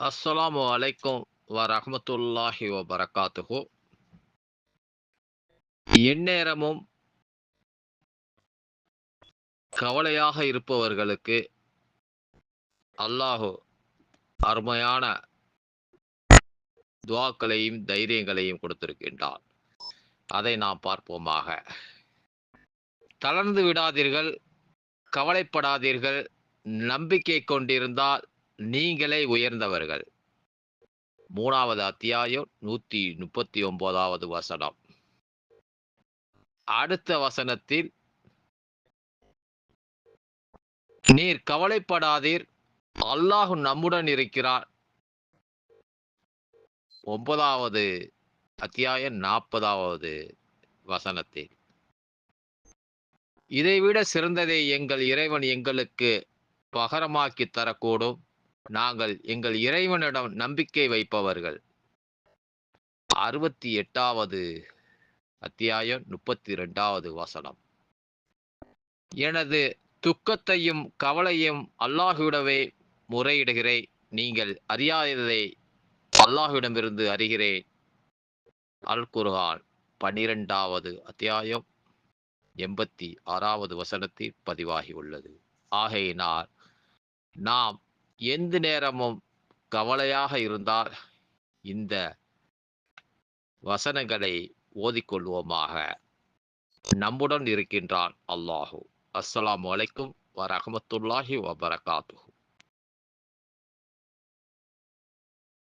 அஸ்ஸலாமு அலைக்கும் வரமத்துல்லாஹி வபரகாத்துஹு எந்நேரமும் கவலையாக இருப்பவர்களுக்கு அல்லாஹு அருமையான துவாக்களையும் தைரியங்களையும் கொடுத்திருக்கின்றான். அதை நாம் பார்ப்போமாக. தளர்ந்து விடாதீர்கள் கவலைப்படாதீர்கள் நம்பிக்கை கொண்டிருந்தால் நீங்களே உயர்ந்தவர்கள். மூணாவது அத்தியாயம் நூத்தி முப்பத்தி ஒன்பதாவது வசனம். அடுத்த வசனத்தில் நீர் கவலைப்படாதீர் அல்லாஹு நம்முடன் இருக்கிறார். ஒன்பதாவது அத்தியாயம் நாற்பதாவது வசனத்தில் இதைவிட சிறந்ததை எங்கள் இறைவன் எங்களுக்கு பகரமாக்கி தரக்கூடும். நாங்கள் எங்கள் இறைவனிடம் நம்பிக்கை வைப்பவர்கள். அறுபத்தி எட்டாவது அத்தியாயம் முப்பத்தி ரெண்டாவது வசனம். எனது துக்கத்தையும் கவலையும் அல்லாஹுவிடவே முறையிடுகிறேன். நீங்கள் அறியாததை அல்லாஹுவிடமிருந்து அறிகிறேன். அல் குர்ஹான் பனிரெண்டாவது அத்தியாயம் எண்பத்தி ஆறாவது வசனத்தில் பதிவாகி உள்ளது ஆகையினால் நாம் எந்த நேரமும் கவலையாக இருந்தால் இந்த வசனங்களை ஓதிக்கொள்வோமாக. நம்முடன் இருக்கின்றான் அல்லாஹு. அஸ்லாம் வலைக்கும் வரகமத்துல்லாஹி வபரகாத்து